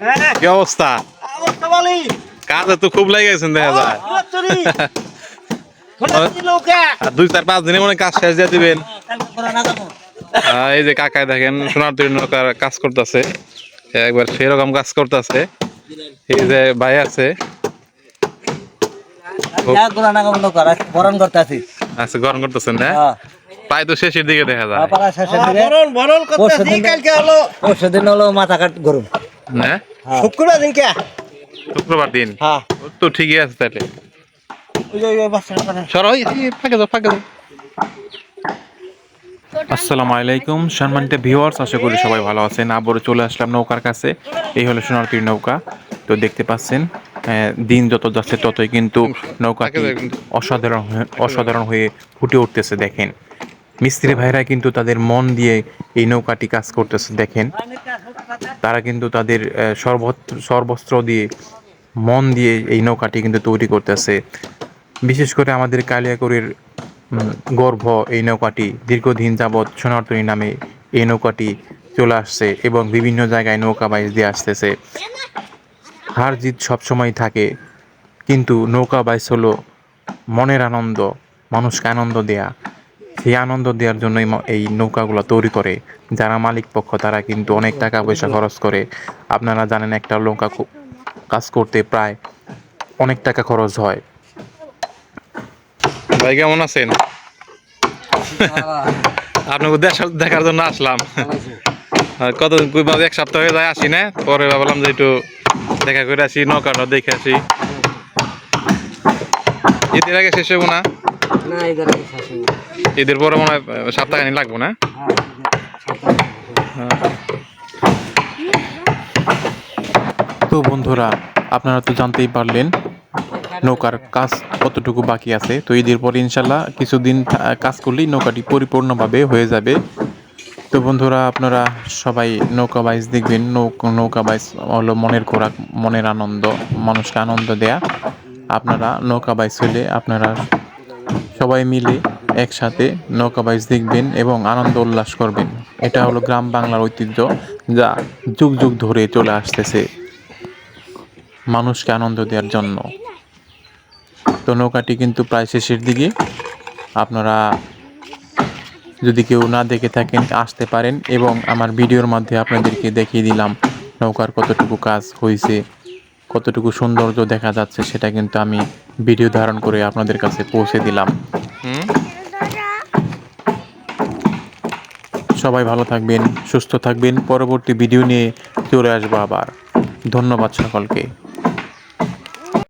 হ্যাঁ। কি অবস্থা? কাজে তো খুব লেগে গেছেন দেখা যায়। চুরি। লোকে আর দুই চার পাঁচ দিনে মনে কাজ শেষ দিয়ে দিবেন। এই যে কাকায় দেখেন সোনার তৈরি নৌকার কাজ করতেছে। একবার সেরকম কাজ করতেছে। এই যে ভাই আছে। আচ্ছা গরম করতেছেন না প্রায় তো শেষের দিকে দেখা যায়। শেষের দিকে। হলো মাথা কাট গরম। না? শুক্রবার দিন কে? শুক্রবার দিন? হ্যাঁ। তো ঠিকই আছে তাহলে। ফাঁকে ফাঁকে আসসালামু আলাইকুম সম্মানিত ভিউয়ার্স আশা করি সবাই ভালো আছেন। আবারও চলে আসলাম নৌকার কাছে। এই হলো সোনারতীর নৌকা। তো দেখতে পাচ্ছেন দিন যত যাচ্ছে ততই কিন্তু নৌকাটি অসাধারণ অসাধারণ হয়ে ফুটে উঠতেছে দেখেন। মিস্ত্রি ভাইরা কিন্তু তাদের মন দিয়ে এই নৌকাটি কাজ করতেছে দেখেন। তারা কিন্তু তাদের সর্বত্র সর্বস্ত্র দিয়ে, মন দিয়ে এই নৌকাটি কিন্তু তৈরি করতেছে। বিশেষ করে আমাদের কালিয়াকড়ির গর্ভ এই নৌকাটি, দীর্ঘদিন যাবৎ সোনারতরী নামে এই নৌকাটি চলে আসছে এবং বিভিন্ন জায়গায় নৌকা বাইচ দিয়ে আসতেছে। হার জিত সবসময় থাকে, কিন্তু নৌকা বাইচ হলো মনের আনন্দ, মানুষকে আনন্দ দেয়া। সেই আনন্দ দেওয়ার জন্যই ম- এই নৌকাগুলো তৈরি করে। যারা মালিক পক্ষ তারা কিন্তু অনেক টাকা পয়সা খরচ করে। আপনারা জানেন একটা নৌকা কাজ করতে প্রায় অনেক টাকা খরচ হয়। ভাই কেমন আছেন? আপনাকে দেশ- দেখার জন্য আসলাম। আর কতদিন কই এক সপ্তাহ হয়ে যায় আসি না। পরে ভাবলাম যে একটু দেখা করে আসি নৌকাটা দেখে আসি। ঈদের আগে শেষ হব না? না এদের ঈদের পরে মনে হয় সপ্তাহখানি লাগবো না? তো বন্ধুরা, আপনারা তো জানতেই পারলেন, নৌকার কাজ কতটুকু বাকি আছে। তো ঈদের পরে ইনশাল্লাহ কিছুদিন কাজ করলেই নৌকাটি পরিপূর্ণভাবে হয়ে যাবে। তো বন্ধুরা, আপনারা সবাই নৌকা বাইচ দেখবেন, নৌকা বাইচ হলো মনের খোরাক, মনের আনন্দ, মানুষকে আনন্দ দেয়া। আপনারা নৌকা বাইচ হলে আপনারা সবাই মিলে একসাথে নৌকা বাইচ দেখবেন এবং আনন্দ উল্লাস করবেন। এটা হলো গ্রাম বাংলার ঐতিহ্য যা যুগ যুগ ধরে চলে আসতেছে মানুষকে আনন্দ দেওয়ার জন্য। তো নৌকাটি কিন্তু প্রায় শেষের দিকে। আপনারা যদি কেউ না দেখে থাকেন, আসতে পারেন এবং আমার ভিডিওর মধ্যে আপনাদেরকে দেখিয়ে দিলাম নৌকার কতটুকু কাজ হয়েছে, কতটুকু সৌন্দর্য দেখা যাচ্ছে, সেটা কিন্তু আমি ভিডিও ধারণ করে আপনাদের কাছে পৌঁছে দিলাম। সবাই ভালো থাকবেন সুস্থ থাকবেন। পরবর্তী ভিডিও নিয়ে চলে আসব আবার। ধন্যবাদ সকলকে।